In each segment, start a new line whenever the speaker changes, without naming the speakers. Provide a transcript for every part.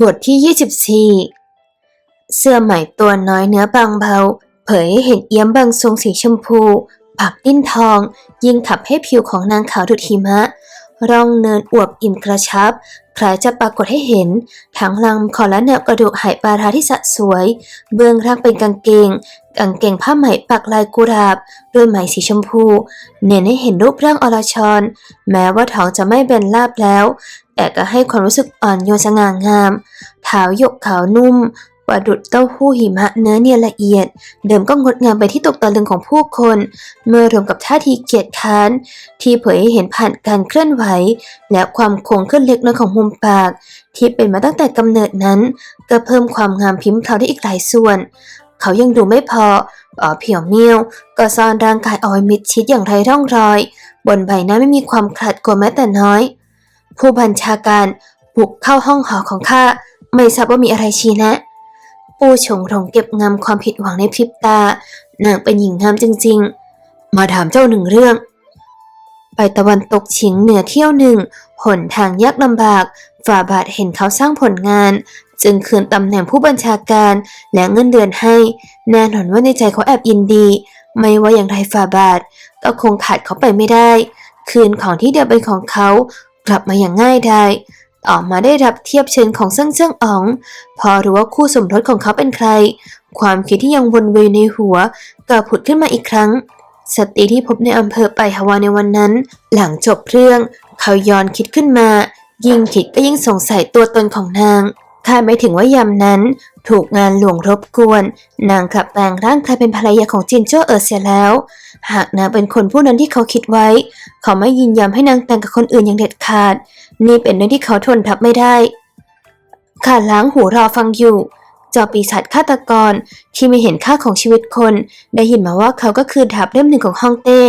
บทที่ 24 เสื้อใหม่ตัวน้อยเนื้อบางเบา เผยให้เห็นเอี้ยมบางทรงสีชมพูปักดิ้นทอง ยิ่งขับให้ผิวของนางขาวดุดหิมะ ร่องเนินอวบอิ่มกระชับคล้ายจะปรากฏให้เห็นทั้งลำคอและแนวกระดูกไหปลาราที่สะสวย เบื้องล่างเป็นกางเกง กางเกงผ้าไหมปักลายกุหลาบ ด้วยไหมสีชมพู เน้นให้เห็นรูปร่างอรชรแม้ว่าท้องจะไม่เบนราบแล้ว แต่ก็ให้ความรู้สึกอ่อนโยนสง่างามเท้าหยกขาวนุ่ม ประดุดเต้าหู้หิมะเนื้อเนียนละเอียด เดิมก็งดงามไปที่ตกตะลึงของผู้คน เมื่อรวมกับท่าทีเกียจค้าน ที่เผยให้เห็นผ่านการเคลื่อนไหว และความโค้งขึ้นเล็กน้อยของมุมปาก ที่เป็นมาตั้งแต่กำเนิดนั้น ก็เพิ่มความงามพริ้มเพราได้อีกหลายส่วน เขายังดูไม่พออ๋อเพียวเมียว ก็ซ่อนร่างกายเอาไว้มิดชิดอย่างไรร่องรอย บนใบหน้าไม่มีความขลาดกลัวแม้แต่น้อย ผู้บัญชาการบุกเข้าห้องหอของข้าไม่ทราบว่ามีอะไรชี้แนะ ปูชงรงเก็บงำความผิดหวังในพริบตานางเป็นหญิงงามจริง ๆ มาถามเจ้าหนึ่งเรื่อง ไปตะวันตกเฉียงเหนือเที่ยวหนึ่งหนทางยากลำบากฝ่าบาทเห็นเขาสร้างผลงาน จึงคืนตำแหน่งผู้บัญชาการและเงินเดือนให้ แน่นอนว่าในใจเขาแอบยินดี ไม่ว่าอย่างไรฝ่าบาท ก็คงขาดเขาไปไม่ได้ คืนของที่เดิมเป็นของเขากลับมาอย่างง่ายดายต่อมาได้รับเทียบเชิญของเซิ่งเซิ่งอ๋อง พอรู้ว่าคู่สมรสของเขาเป็นใคร ความคิดที่ยังวนเวียนในหัวก็ผุดขึ้นมาอีกครั้ง สตรีที่พบในอำเภอไปฮาวาในวันนั้น หลังจบเรื่อง เขาย้อนคิดขึ้นมา ยิ่งคิดก็ยิ่งสงสัยตัวตนของนาง คาดไม่ถึงว่ายามนั้น ถูกงานหลวงรบกวน นางกลับแปลงร่างกายเป็นภรรยาของจินโจ้เอ๋อเสียแล้ว หากนางเป็นคนผู้นั้นที่เขาคิดไว้ เขาไม่ยินยอมให้นางแต่งกับคนอื่นอย่างเด็ดขาด นี่เป็นเรื่องที่เขาทนทับไม่ได้ข้าล้างหูรอฟังอยู่เจ้าปีศาจฆาตกรที่ไม่เห็นค่าของชีวิตคน ได้ยินมาว่าเขาก็คือดาบเล่มหนึ่งของฮ่องเต้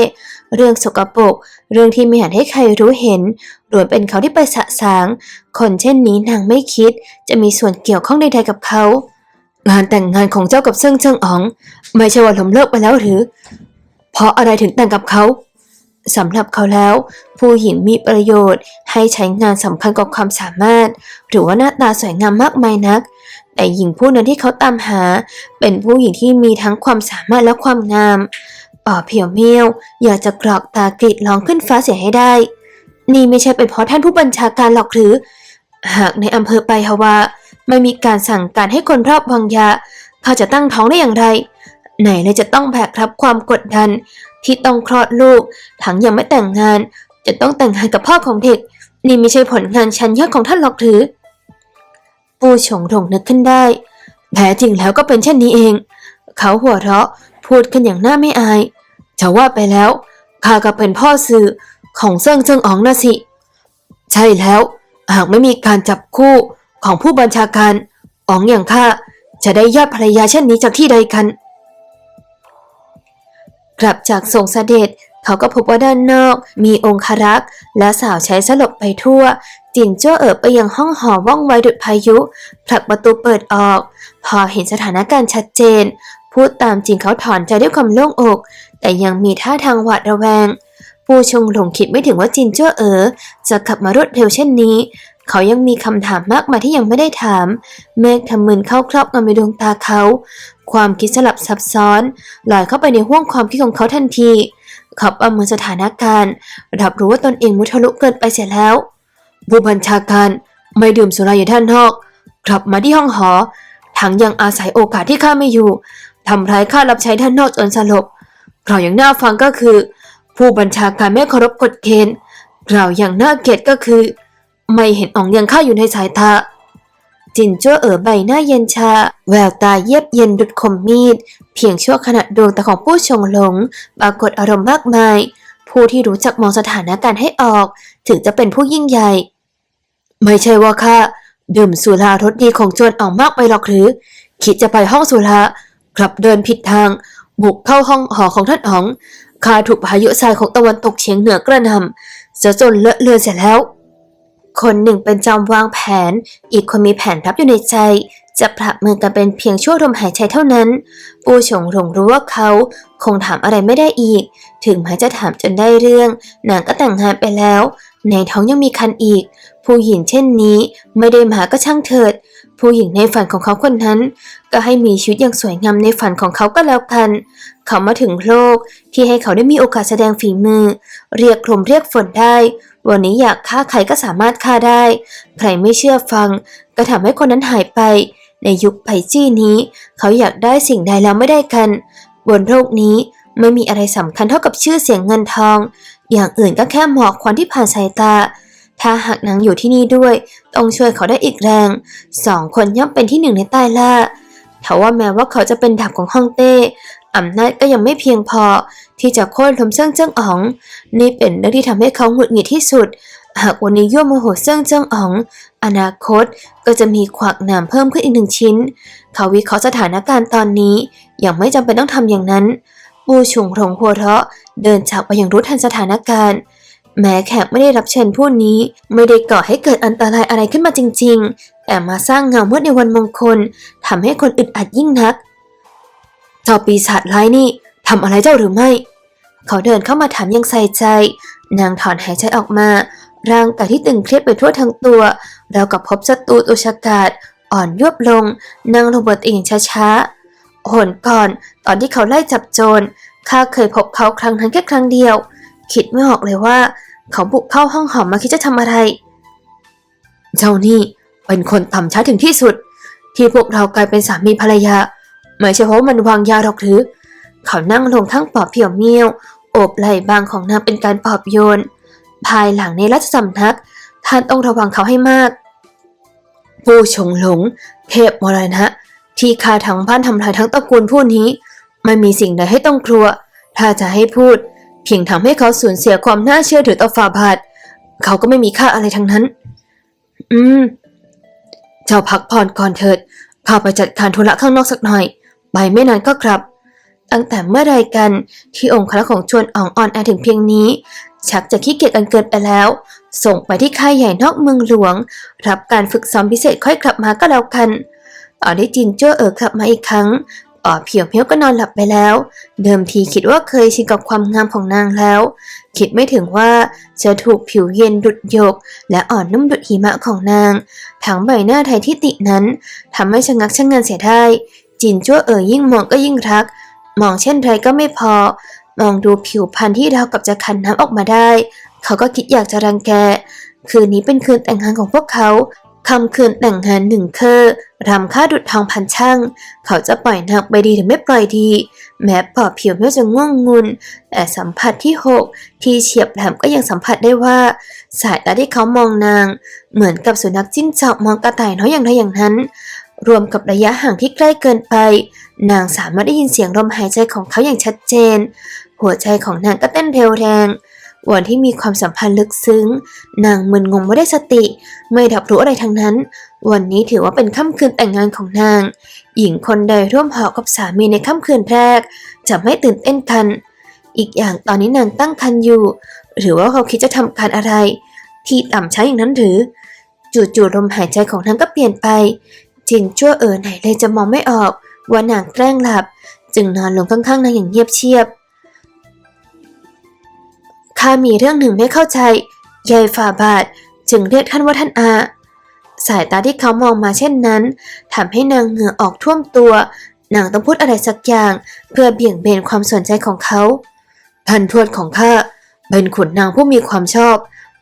เรื่องสกปรกเรื่องที่ไม่อยากให้ใครรู้เห็นล้วนเป็นเขาที่ไปสะสาง คนเช่นนี้นางไม่คิด จะมีส่วนเกี่ยวข้องใดๆกับเขา งานแต่งงานของเจ้ากับเซิ่งเชิงอ๋อง ไม่ใช่ว่าล้มเลิกไปแล้วหรือ เพราะอะไรถึงแต่งกับเขาสำหรับเขาแล้ว ผู้หญิงมีประโยชน์ ให้ใช้งานสำคัญกว่าความสามารถ หรือว่าหน้าตาสวยงามมากมายนัก แต่หญิงผู้นั้นที่เขาตามหา เป็นผู้หญิงที่มีทั้งความสามารถและความงาม ป่อเพียวเมียวอยากจะกรอกตากรีดร้องขึ้นฟ้าเสียให้ได้ นี่ไม่ใช่เป็นเพราะท่านผู้บัญชาการหรอกหรือ หากในอำเภอไปฮาวาไม่มีการสั่งการให้คนรอบวังยาเขาจะตั้งท้องได้อย่างไร ไหนเลยจะต้องแบกรับความกดดัน ที่ต้องคลอดลูกทั้งยังไม่แต่งงาน จะต้องแต่งงานกับพ่อของเด็ก นี่ไม่ใช่ผลงานชั้นยอดของท่านหรอกหรือปูชงรงนึกขึ้นได้แท้จริงแล้วก็เป็นเช่นนี้เอง เขาหัวเราะ พูดขึ้นอย่างน่าไม่อายจะว่าไปแล้วข้าก็เป็นพ่อสื่อของเซิงเซิงอ๋องนะสิ ใช่แล้ว หากไม่มีการจับคู่ของผู้บัญชาการอ๋องอย่างข้าจะได้ยอดภรรยาเช่นนี้จากที่ใดกัน กลับจากทรงเสด็จเขาก็พบว่าด้านนอก มีองครักษ์และสาวใช้สลบไปทั่ว จินเจ้าเอ๋อไปยังห้องหอว่องไวดุดพายุผลักประตูเปิดออก พอเห็นสถานการณ์ชัดเจน พูดตามจริงเขาถอนใจด้วยความโล่งอก แต่ยังมีท่าทางหวาดระแวงผู้ชงหลงคิดไม่ถึงว่าจินเจ้าเอ๋อจะขับมารวดเร็วเช่นนี้ เขายังมีคำถามมากมายที่ยังไม่ได้ถาม เมฆทำมึนเข้าครอบงำในดวงตาเขา ความคิดสลับซับซ้อนลอยเข้าไปในห้วงความคิดของเขาทันทีเขาประเมินสถานการณ์รับรู้ว่าตนเองมุทะลุเกินไปเสียแล้วผู้บัญชาการไม่ดื่มสุราอยู่ด้านนอก กลับมาที่ห้องหอ ทั้งยังอาศัยโอกาสที่ข้าไม่อยู่ ทำร้ายข้ารับใช้ด้านนอกจนสลบกล่าวอย่างน่าฟังก็คือ ผู้บัญชาการไม่เคารพกฎเกณฑ์กล่าวอย่างน่าเกลียดก็คือ ไม่เห็นอ่องยังข้าอยู่ในสายตาจินจ้วเอ๋อใบหน้าเย็นชา แววตาเยียบเย็นดุดคมมีด เพียงชั่วขณะดวงตาของผู้ชงหลง ปรากฏอารมณ์มากมาย ผู้ที่รู้จักมองสถานการณ์ให้ออก ถึงจะเป็นผู้ยิ่งใหญ่ ไม่ใช่ว่าข้าดื่มสุรารสดีของจวนอ่องมากไปหรอกหรือ คิดจะไปห้องสุรา กลับเดินผิดทาง บุกเข้าห้องหอของท่านอ๋องข้าถูกพายุทรายของตะวันตกเฉียงเหนือกระหน่ำจะจนเลอะเลือนเสียแล้ว คนหนึ่งเป็นจอมวางแผน อีกคนมีแผนรับอยู่ในใจ จะปรับมือกันเป็นเพียงชั่วลมหายใจเท่านั้น ปูชงหลงรู้ว่าเขาคงถามอะไรไม่ได้อีก ถึงแม้จะถามจนได้เรื่องนางก็แต่งงานไปแล้ว ในท้องยังมีคันอีก ผู้หญิงเช่นนี้ไม่ได้มาก็ช่างเถิด ผู้หญิงในฝันของเขาคนนั้น ก็ให้มีชีวิตอย่างสวยงามในฝันของเขาก็แล้วกัน เขามาถึงโลกที่ให้เขาได้มีโอกาสแสดงฝีมือ เรียกลมเรียกฝนได้ วันนี้อยากฆ่าใครก็สามารถฆ่าได้ ใครไม่เชื่อฟัง ก็ทำให้คนนั้นหายไป ในยุคไผ่จี้นี้ เขาอยากได้สิ่งใดแล้วไม่ได้กัน บนโลกนี้ไม่มีอะไรสำคัญเท่ากับชื่อเสียงเงินทอง อย่างอื่นก็แค่หมอกควันที่ผ่านสายตา ถ้าหากนางอยู่ที่นี่ด้วย ต้องช่วยเขาได้อีกแรง สองคนย่อมเป็นที่หนึ่งในใต้ล่าทว่าแม้ว่าเขาจะเป็นดาบของฮ่องเต้อำนาจก็ยังไม่เพียงพอ ที่จะโค่นล้มเซิ่งเจิ้งอ๋อง นี่เป็นเรื่องที่ทำให้เขาหงุดหงิดที่สุด หากวันนี้ยั่วโมโหเซิ่งเจิ้งอ๋อง อนาคตก็จะมีขวากหนามเพิ่มขึ้นอีกหนึ่งชิ้น เขาวิเคราะห์สถานการณ์ตอนนี้ยังไม่จำเป็นต้องทำอย่างนั้น ปูชุงหงหัวเราะ เดินจากไปอย่างรู้ทันสถานการณ์ แม้แขกไม่ได้รับเชิญผู้นี้ ไม่ได้ก่อให้เกิดอันตรายอะไรขึ้นมาจริง ๆ แต่มาสร้างเงาเมืดในวันมงคลทำให้คนอึดอัดยิ่งนัก เจ้าปีศาจร้ายนี่ทำอะไรเจ้าหรือไม่ เขาเดินเข้ามาถามยังใส่ใจ นางถอนหายใจออกมา ร่างกายที่ตึงเครียดไปทั่วทั้งตัวเราวกับพบศัตรูตุชากาศอ่อนยวบลงนั่งลงบนเตียงช้าๆหนก่อน ตอนที่เขาไล่จับโจรข้าเคยพบเขาครั้งนั้นแค่ครั้งเดียว คิดไม่ออกเลยว่า เขาบุกเข้าห้องหอมมาคิดจะทำอะไร เจ้านี่เป็นคนต่ำช้าถึงที่สุด ที่พวกเรากลายเป็นสามีภรรยา ไม่ใช่เพราะมันวางยาหรอกหรือ เขานั่งลงทั้งปอบเพียวเมียวโอบไหล่บางของนางเป็นการปอบโยน ภายหลังในราชสำนัก ท่านต้องระวังเขาให้มาก ผู้ชงหลง เทพมรณะ ที่ฆ่าทั้งบ้านทำลายทั้งตระกูลผู้นี้ ไม่มีสิ่งใดให้ต้องกลัว ถ้าจะให้พูด เพียงทำให้เขาสูญเสียความน่าเชื่อถือต่อฝ่าบาท เขาก็ไม่มีค่าอะไรทั้งนั้น อืม เจ้าพักผ่อนก่อนเถิด ข้าไปจัดการธุระข้างนอกสักหน่อย ไปไม่นานก็กลับ ตั้งแต่เมื่อไรกันที่องค์คณะของจวนอ่องอ่อนแอถึงเพียงนี้ ชักจะขี้เกียจกันเกินไปแล้ว ส่งไปที่ค่ายใหญ่นอกเมืองหลวง รับการฝึกซ้อมพิเศษค่อยกลับมาก็แล้วกันตอนที่จินเจ้าเอ๋อกลับมาอีกครั้ง อ๋อเพียวเพียวก็นอนหลับไปแล้ว เดิมทีคิดว่าเคยชินกับความงามของนางแล้ว คิดไม่ถึงว่าจะถูกผิวเย็นดุดหยก และอ่อนนุ่มดุดหิมะของนาง ทั้งใบหน้าไทยที่ตินั้นทำให้ชะงักชะงันเสียได้จินจ้วเอ๋ยยิ่งมองก็ยิ่งรัก มองเช่นไรก็ไม่พอ มองดูผิวพรรณที่ราวกับจะคันน้ำออกมาได้ เขาก็คิดอยากจะรังแก คืนนี้เป็นคืนแต่งงานของพวกเขา คำคืนแต่งงานหนึ่งเคอร์รำค่าดุดทองพันช่าง เขาจะปล่อยนางไปดีหรือไม่ปล่อยดี แม้ปอบผิวไม่จะง่วงงุนแต่สัมผัสที่หกที่เฉียบแหลมก็ยังสัมผัสได้ว่า สายตาที่เขามองนาง เหมือนกับสุนัขจิ้งจอกมองกระต่ายน้อยอย่างไรอย่างนั้น รวมกับระยะห่างที่ใกล้เกินไป นางสามารถได้ยินเสียงลมหายใจของเขาอย่างชัดเจน หัวใจของนางก็เต้นเร็วแรง วันที่มีความสัมพันธ์ลึกซึ้ง นางมึนงงไม่ได้สติ ไม่รับรู้อะไรทั้งนั้น วันนี้ถือว่าเป็นค่ำคืนแต่งงานของนาง หญิงคนใดร่วมหอกับสามีในค่ำคืนแรก จะไม่ตื่นเต้นกัน อีกอย่างตอนนี้นางตั้งครรภ์อยู่ หรือว่าเขาคิดจะทำการอะไร ที่ต่ำช้าอย่างนั้นหรือ จู่ๆลมหายใจของนางก็เปลี่ยนไป จินชั่วเอ๋อไหนเลยจะมองไม่ออกว่านางแกล้งหลับ จึงนอนลงข้างๆนางอย่างเงียบเชียบ ข้ามีเรื่องหนึ่งไม่เข้าใจยายฝ่าบาทจึงเรียกท่านว่าท่านอา สายตาที่เขามองมาเช่นนั้นทำให้นางเหงื่อออกท่วมตัว นางต้องพูดอะไรสักอย่าง เพื่อเบี่ยงเบนความสนใจของเขา ท่านทวดของข้าเป็นขุนนางผู้มีความชอบ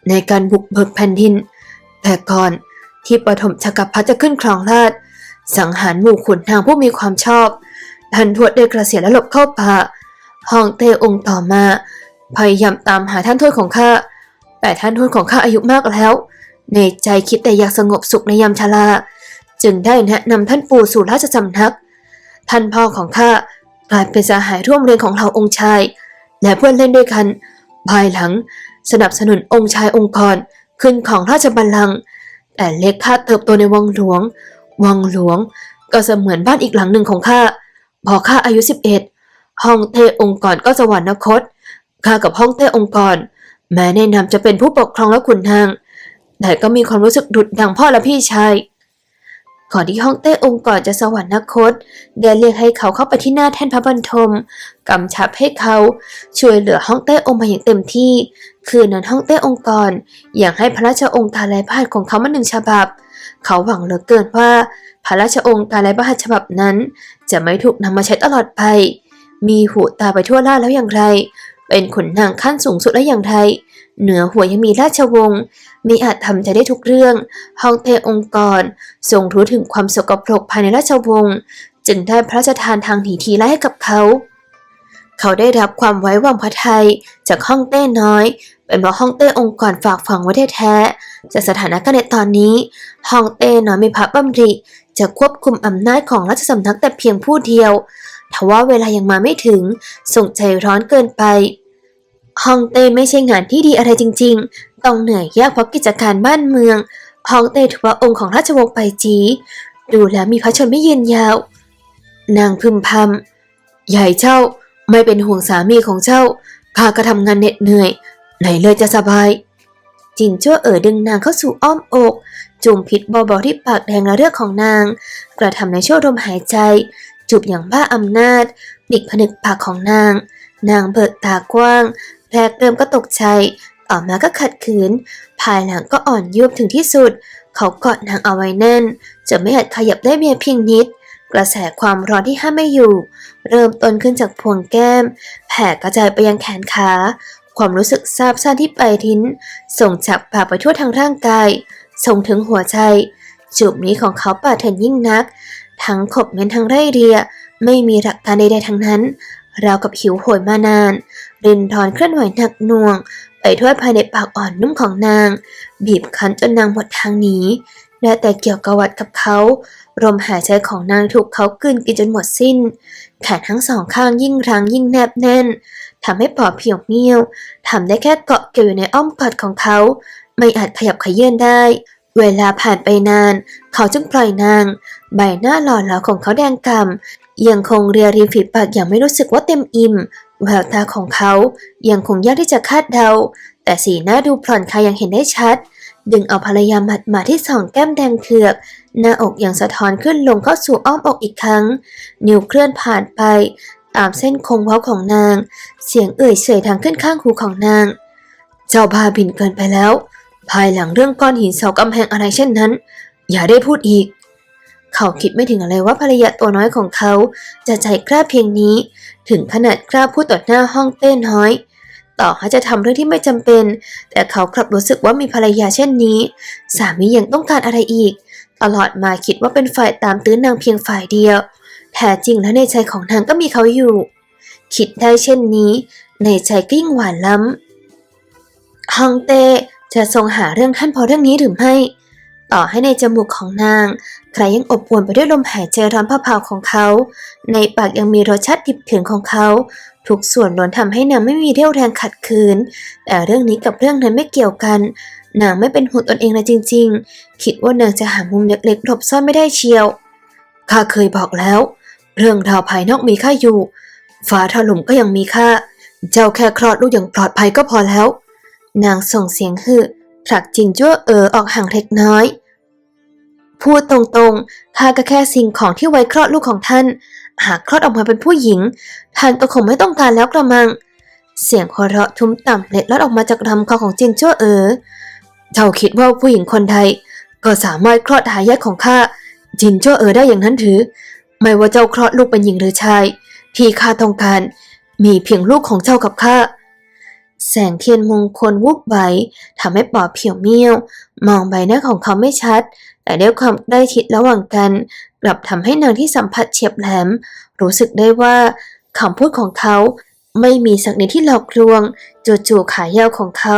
ในการบุกเบิกแผ่นดิน แต่ก่อนที่ปฐมจักรพรรดิจะขึ้นครองราชสังหารหมู่ขุนนางผู้มีความชอบ ท่านทวดได้กระเสียและหลบเข้าป่าห้องเตองต่อมา พยายามตามหาท่านทวดของข้า แต่ท่านทวดของข้าอายุมากแล้ว ในใจคิดแต่อยากสงบสุขในยามชรา จึงได้แนะนำท่านปู่สู่ราชสำนัก ท่านพ่อของข้ากลายเป็นสหายร่วมเรียนของเราองค์ชาย และเพื่อนเล่นด้วยกัน ภายหลังสนับสนุนองค์ชายองค์กรขึ้นของราชบัลลังก์แต่เล็กข้าเติบโตในวังหลวง วังหลวงก็เสมือนบ้านอีกหลังหนึ่งของข้า พอข้าอายุ 11 ห้องเต้องค์กรก็สวรรคต ข้ากับห้องเต้องค์กร แม้ในนามจะเป็นผู้ปกครองและขุนนาง แต่ก็มีความรู้สึกดุดดังพ่อและพี่ชาย ก่อนที่ห้องเต้องค์กรจะสวรรคตได้เรียกให้เขาเข้าไปที่หน้าแท่นพระบรรทมกำชับให้เขาช่วยเหลือห้องเต้องค์มาอย่างเต็มที่ คืนนั้นห้องเต้องค์กรอย่างให้พระราชองค์ทาลายพาดของเขามาหนึ่งฉบับ เขาหวังเหลือเกินว่าพระราชองค์การและพระราชฉบับนั้น จะไม่ถูกนำมาใช้ตลอดไปมีหูตาไปทั่วล่าแล้วอย่างไร เป็นขุนนางขั้นสูงสุดแล้วอย่างไรเหนือหัวยังมีราชวงศ์มีอาจทำใจได้ทุกเรื่องฮองเต้องค์กรทรงรู้ถึงความสกปรกภายในราชวงศ์จึงได้พระราชทานทางหนีทีไล่ให้กับเขา เขาได้รับความไว้วางพระทัยจากฮ่องเต้น้อย เป็นเพราะฮ่องเต้องค์กรฝากฝังไว้แท้ๆจากสถานการณ์ในตอนนี้ฮ่องเต้น้อยมีพระบำริจะควบคุมอำนาจของราชสำนักแต่เพียงผู้เดียวทว่าเวลายังมาไม่ถึงส่งใจร้อนเกินไป ฮองเต้ไม่ใช่งานที่ดีอะไรจริง ๆ ต้องเหนื่อยยากเพราะกิจการบ้านเมืองฮองเต้ถือว่าองค์ของราชวงศ์ไปจี ดูแล้วมีพระชนไม่ยืนยาว นางพึมพำใหญ่เจ้าไม่เป็นห่วงสามีของเจ้าข้าก็ทำงานเหน็ดเหนื่อย ไหนเลยจะสบาย จินชั่วเอ๋อดึงนางเข้าสู่อ้อมอก จุ่มพิษเบาๆที่ปากแดงระเลือกของนาง กระทำในช่วงลมหายใจ จูบอย่างบ้าอำนาจปิดผนึกปากของนาง นางเบิกตากว้าง แรกเริ่มก็ตกใจ ต่อมาก็ขัดขืน ภายหลังก็อ่อนยุบถึงที่สุด เขากอดนางเอาไว้แน่นจะไม่อาจขยับได้เพียงเพียงนิด กระแสความร้อนที่ห้ามไม่อยู่ เริ่มต้นขึ้นจากพวงแก้ม แผ่กระจายไปยังแขนขา ความรู้สึกซาบซ่านที่ปลายทิ้น ส่งจากปาไปทั่วทางร่างกาย ส่งถึงหัวใจ จูบนี้ของเขาป่าดเถินยิ่งนัก ทั้งขบเม้นทั้งไร่เรีย ไม่มีหลักการใดๆทั้งนั้น ราวกับหิวโหยมานาน รินทอนเคลื่อนไหวหนักหน่วง ไปทั่วภายในปากอ่อนนุ่มของนาง บีบคั้นจนนางหมดทางหนีและแต่เกี่ยวกวัดกับเขาลมหายใจของนางถูกเขากลืนกินจนหมดสิ้น แขนทั้งสองข้างยิ่งรั้งยิ่งแนบแน่นทำให้ปอดเพียวเมียวทำได้แค่เกาะเกี่ยวอยู่ในอ้อมกอดของเขา ไม่อาจขยับขยื่นได้ เวลาผ่านไปนาน เขาจึงปล่อยนาง ใบหน้าหล่อเหลาของเขาแดงกำ่ำยังคงเรียริมฝีปากอย่างไม่รู้สึกว่าเต็มอิ่ม แววตาของเขายังคงยากที่จะคาดเดา แต่สีหน้าดูผ่อนคลายย่างเห็นได้ชัด ดึงเอาภรรยาหมัดมาที่สองแก้มแดงเถือก หน้าอกอย่างสะท้อนขึ้นลงเข้าสู่อ้อมอกอีกครั้ง นิ้วเคลื่อนผ่านไปตามเส้นคงเว้าของนาง เสียงเอ่ยเฉยทางขึ้นข้างหูของนาง เจ้าพาบินเกินไปแล้ว ภายหลังเรื่องก้อนหินเสากำแพงอะไรเช่นนั้น อย่าได้พูดอีก เขาคิดไม่ถึงอะไรว่าภรรยาตัวน้อยของเขา จะใจกล้าเพียงนี้ ถึงขนาดกล้าพูดต่อหน้าห้องเต้น้อย ต่อให้จะทำเรื่องที่ไม่จำเป็น แต่เขากลับรู้สึกว่ามีภรรยาเช่นนี้ สามียังต้องการอะไรอีก ตลอดมาคิดว่าเป็นฝ่ายตามตื้อนางเพียงฝ่ายเดียวแท้จริงแล้วในใจของนางก็มีเขาอยู่ คิดได้เช่นนี้ ในใจก็ยิ่งหวานล้ำฮองเต้จะทรงหาเรื่องท่านพราะเรื่องนี้หรือไม่ ต่อให้ในจมูกของนาง ใครยังอบอวลไปด้วยลมหายใจร้อนเผาๆของเขา ในปากยังมีรสชาติดิบถึงของเขา ทุกส่วนล้วนทำให้นางไม่มีเรี่ยวแรงขัดขืน แต่เรื่องนี้กับเรื่องนั้นไม่เกี่ยวกัน นางไม่เป็นห่วงตนเองเลยจริง ๆ คิดว่านางจะหามุมเล็กๆหลบซ่อนไม่ได้เชียว ข้าเคยบอกแล้ว เรื่องราวภายนอกมีค่าอยู่ ฟ้าถล่มก็ยังมีค่า เจ้าแค่คลอดลูกอย่างปลอดภัยก็พอแล้ว นางส่งเสียงฮึ ผลักจินจั่วเอ๋อออกห่างเล็กน้อย พูดตรงๆข้าก็แค่สิ่งของที่ไว้คลอดลูกของท่าน หากคลอดออกมาเป็นผู้หญิง ท่านก็คงไม่ต้องการแล้วกระมัง เสียงหัวเราะทุ้มต่ำเล็ดลอดออกมาจากลำคอของจินจั่วเอ๋อเจ้าคิดว่าผู้หญิงคนใดก็สามารถคลอดทายาทของข้าจินจั่วเอ๋อได้อย่างนั้นหรือ ไม่ว่าเจ้าคลอดลูกเป็นหญิงหรือชาย ที่ข้าต้องการ มีเพียงลูกของเจ้ากับข้า แสงเทียนมงคลวุบไหวทำให้ปอดเพียวเมี่ยว มองใบหน้าของเขาไม่ชัด แต่ด้วยความใกล้ชิดระหว่างกัน กลับทำให้นางที่สัมผัสเฉียบแหลม รู้สึกได้ว่าคำพูดของเขาไม่มีสักนิดที่หลอกลวง จู่ๆขายาวของเขา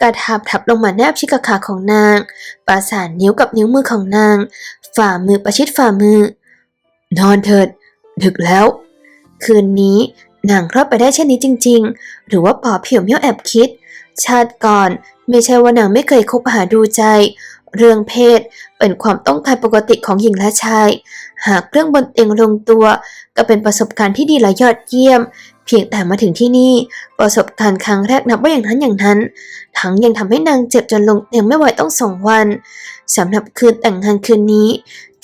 กระทาบทับลงมาแนบชิดกับขาของนาง ประสานนิ้วกับนิ้วมือของนาง ฝ่ามือประชิดฝ่ามือ นอนเถิด ดึกแล้ว คืนนี้ นางรอดไปได้เช่นนี้จริง ๆ หรือว่าปอเผียวเมี่ยวแอบคิด ชาติก่อนไม่ใช่ว่านางไม่เคยคบหาดูใจ เรื่องเพศเป็นความต้องการปกติของหญิงและชาย หากเรื่องบนเตียงลงตัว ก็เป็นประสบการณ์ที่ดีและยอดเยี่ยม เพียงแต่มาถึงที่นี่ ประสบการณ์ครั้งแรกนับว่าอย่างนั้นอย่างนั้น ทั้งยังทำให้นางเจ็บจนลงเตียงไม่ไหวต้องสองวันสำหรับคืนแต่งงานคืนนี้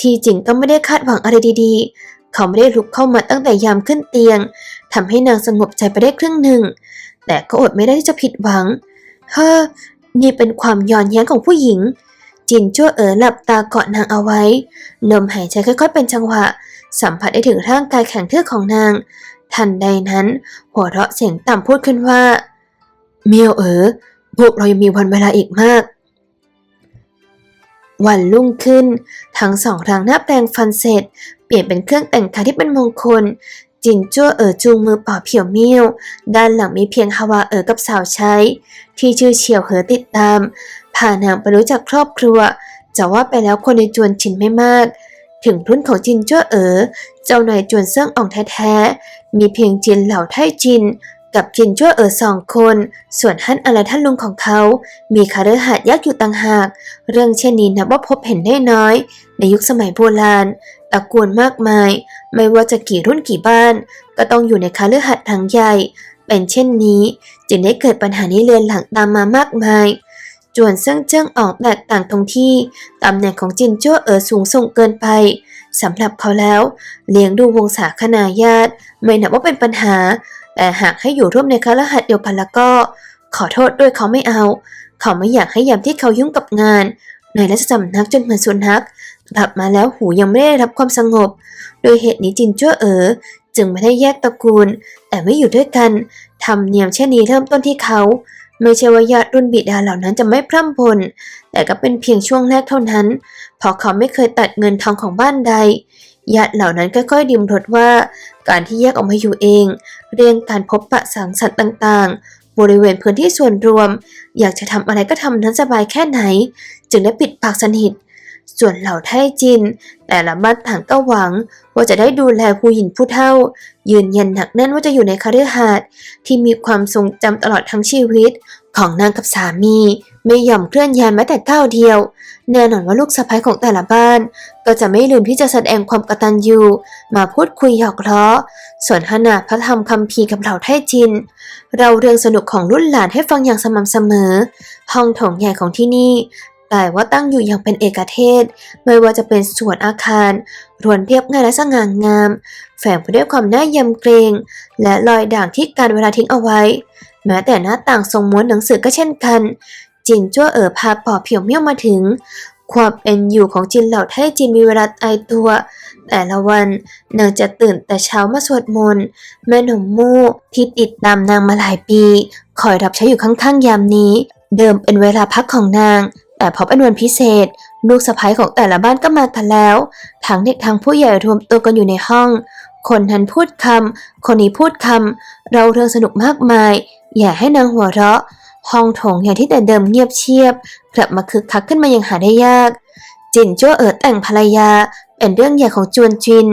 ที่จริงก็ไม่ได้คาดหวังอะไรดีๆ เขาไม่ได้ลุกเข้ามาตั้งแต่ยามขึ้นเตียงทำให้นางสงบใจไปได้ครึ่งหนึ่ง แต่ก็อดไม่ได้ที่จะผิดหวัง เฮ้อ นี่เป็นความย้อนแย้งของผู้หญิง จินจั่วเอ๋อหลับตาเกาะนางเอาไว้ ลมหายใจค่อยๆเป็นจังหวะ สัมผัสได้ถึงร่างกายแข็งทื่อของนาง ทันใดนั้น หัวเราะเสียงต่ำพูดขึ้นว่า เมียวเอ๋อพวกเรายังมีวันเวลาอีกมากวันรุ่งขึ้น ทั้งสองทางหน้าแปลงฟันเสร็จ เปลี่ยนเป็นเครื่องแต่งกายที่เป็นมงคล จินจั่วเอ๋อจูงมือป่าเผียวมี่ยวด้านหลังมีเพียงฮาวาเอ๋อกับสาวใช้ ที่ชื่อเฉียวเหอติดตามพานางไปรู้จักครอบครัวจะว่าไปแล้วคนในจวนชินไม่มาก ถึงรุ่นของจินจั่วเอ๋อเจ้านายจวนเซิ่งอ่องแท้ๆมีเพียงจินเหล่าไทจินกับจินจั่วเอ๋อสองคน ส่วนท่านอะไรท่านลุงของเขา มีคาฤหาสน์ยักษ์อยู่ต่างหาก เรื่องเช่นนี้นับว่าพบเห็นได้น้อย ในยุคสมัยโบราณ ตระกูลมากมาย ไม่ว่าจะกี่รุ่นกี่บ้าน ก็ต้องอยู่ในคาฤหาสน์หลังใหญ่ เป็นเช่นนี้ จึงได้เกิดปัญหานี้เรือนหลังตามมามากมาย จวนเซิ่งเจิ้งออกแตกต่างตรงที่ตำแหน่งของจินจั่วเอ๋อสูงส่งเกินไปสำหรับเขาแล้ว เลี้ยงดูวงศาคณาญาติ ไม่นับว่าเป็นปัญหา แต่หากให้อยู่ร่วมในคารหัสเดียวกันแล้วก็ ขอโทษด้วยเขาไม่เอา เขาไม่อยากให้ยามที่เขายุ่งกับงานในราชสำนักจนเหมือนสุนัข กลับมาแล้วหูยังไม่ได้รับความสงบ โดยเหตุนี้จินจั่วเอ๋อจึงไม่ได้แยกตระกูล แต่ไม่อยู่ด้วยกันทำเนียมเช่นนี้เริ่มต้นที่เขา ไม่ใช่ว่าญาติรุ่นบิดาเหล่านั้นจะไม่พร่ำพนแต่ก็เป็นเพียงช่วงแรกเท่านั้นเพราะเขาไม่เคยตัดเงินทองของบ้านใดญาติเหล่านั้นค่อยๆดิมรดว่าการที่แยกออกมาอยู่เอง เรื่องการพบปะสังสรรค์ต่างๆ บริเวณพื้นที่ส่วนรวม อยากจะทำอะไรก็ทำนั้นสบายแค่ไหน จึงได้ปิดปากสนิท ส่วนเหล่าไทจิน แต่ละบ้านต่างก็หวัง ว่าจะได้ดูแลผู้หญิงผู้เฒ่า ยืนยันหนักแน่นว่าจะอยู่ในคฤหาสน์ที่มีความทรงจำตลอดทั้งชีวิต ของนางกับสามี ไม่ยอมเคลื่อนย้ายแม้แต่ก้าวเดียว แน่นอนว่าลูกสะใภ้ของแต่ละบ้าน ก็จะไม่ลืมที่จะแสดงความกตัญญูมาพูดคุยหยอกล้อ ส่วนขนาดพระธรรมคำพีกับเหล่าไทจิน เราเรื่องสนุกของรุ่นหลานให้ฟังอย่างสม่ำเสมอ ห้องโถงใหญ่ของที่นี่ แต่ว่าตั้งอยู่อย่างเป็นเอกเทศ ไม่ว่าจะเป็นส่วนอาคาร รวนเรียบง่ายและสง่างาม แฝงไปด้วยความน่ายำเกรง และรอยด่างที่การเวลาทิ้งเอาไว้ แม้แต่หน้าต่างทรงม้วนหนังสือก็เช่นกัน จินจั่วเอ๋อพาปอบเผียวเมี่ยวมาถึง ความเป็นอยู่ของจินเหล่าไทจินมีเวลาตายตัว แต่ละวันนางจะตื่นแต่เช้ามาสวดมนต์แม่หนุ่มมูที่ติดตามนางมาหลายปี คอยรับใช้อยู่ข้างๆยามนี้ เดิมเป็นเวลาพักของนาง แต่พอเป็นวันพิเศษ ลูกสะใภ้ของแต่ละบ้านก็มากันแล้ว ทั้งเด็กทั้งผู้ใหญ่รวมตัวกันอยู่ในห้อง คนนั้นพูดคำ คนนี้พูดคำ เราเรื่องสนุกมากมาย อย่าให้นางหัวเราะ ห้องโถงอย่างที่แต่เดิมเงียบเชียบ กลับมาคึกคักขึ้นมาอย่างหาได้ยาก จินจั่วเอ๋อแต่งภรรยา เป็นเรื่องใหญ่ของจวนจิน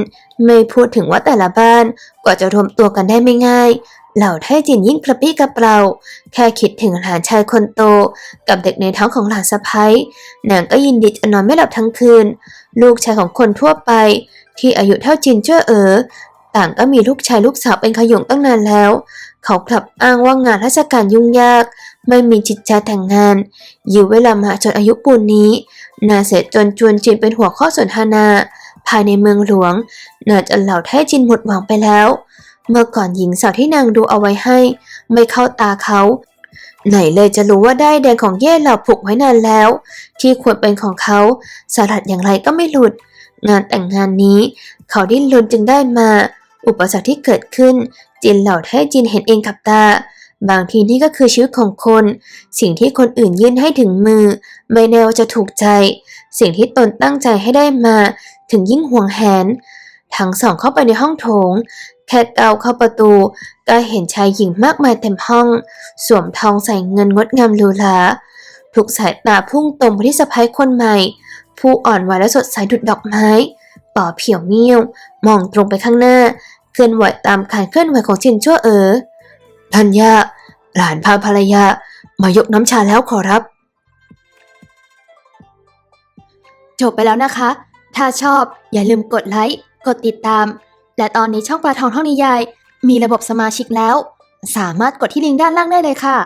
ไม่พูดถึงว่าแต่ละบ้านกว่าจะรวมตัวกันได้ไม่ง่าย เหล่าไทจินยิ่งกระปี้กระเปร่าแค่คิดถึงหลานชายคนโต กับเด็กในท้องของหลานสะพ้ยนางก็ยินดีจะนอนไม่หลับทั้งคืน ลูกชายของคนทั่วไป ที่อายุเท่าจินเจ้าเอ๋อต่างก็มีลูกชายลูกสาวเป็นขยงตั้งนานแล้ว เขากลับอ้างว่างานราชการยุ่งยาก ไม่มีจิตใจแต่งงาน อยู่เวลามาจนอายุปูนนี้ นาเสรจจนจวนจินเป็นหัวข้อสนทนา ภายในเมืองหลวงน่าจะเหล่าไทจินหมดหวังไปแล้ว เมื่อก่อนหญิงสาวที่นางดูเอาไว้ให้ ไม่เข้าตาเขา ไหนเลยจะรู้ว่าได้แดงของเย่เหล่าผูกไว้นานแล้ว ที่ควรเป็นของเขาสลัดอย่างไรก็ไม่หลุด งานแต่งงานนี้ เขาดิ้นรนจึงได้มา อุปสรรคที่เกิดขึ้น จินเหล่าไทจินเห็นเองกับตา บางทีนี่ก็คือชีวิตของคน สิ่งที่คนอื่นยื่นให้ถึงมือ ไม่แน่ว่าจะถูกใจ สิ่งที่ตนตั้งใจให้ได้มา ถึงยิ่งห่วงแหน ทั้งสองเข้าไปในห้องโถง แค่ก้าวเข้าประตู ก็เห็นชายหญิงมากมายเต็มห้อง สวมทองใส่เงินงดงามหรูหราทุกสายตาพุ่งตรงไปที่สะพ้ายคนใหม่ ผู้อ่อนหวานและสดใสดุดดอกไม้ป่อเผียวเมี่ยว มองตรงไปข้างหน้า เคลื่อนไหวตามการเคลื่อนไหวของจินชั่วเอ๋อทัญญาหลานพาภรรยา มายกน้ำชาแล้วขอรับ จบไปแล้วนะคะ ถ้าชอบอย่าลืมกดไลค์ กดติดตาม และตอนนี้ช่องปลาทองท่องนิยาย มีระบบสมาชิกแล้ว สามารถกดที่ลิงก์ด้านล่างได้เลยค่ะ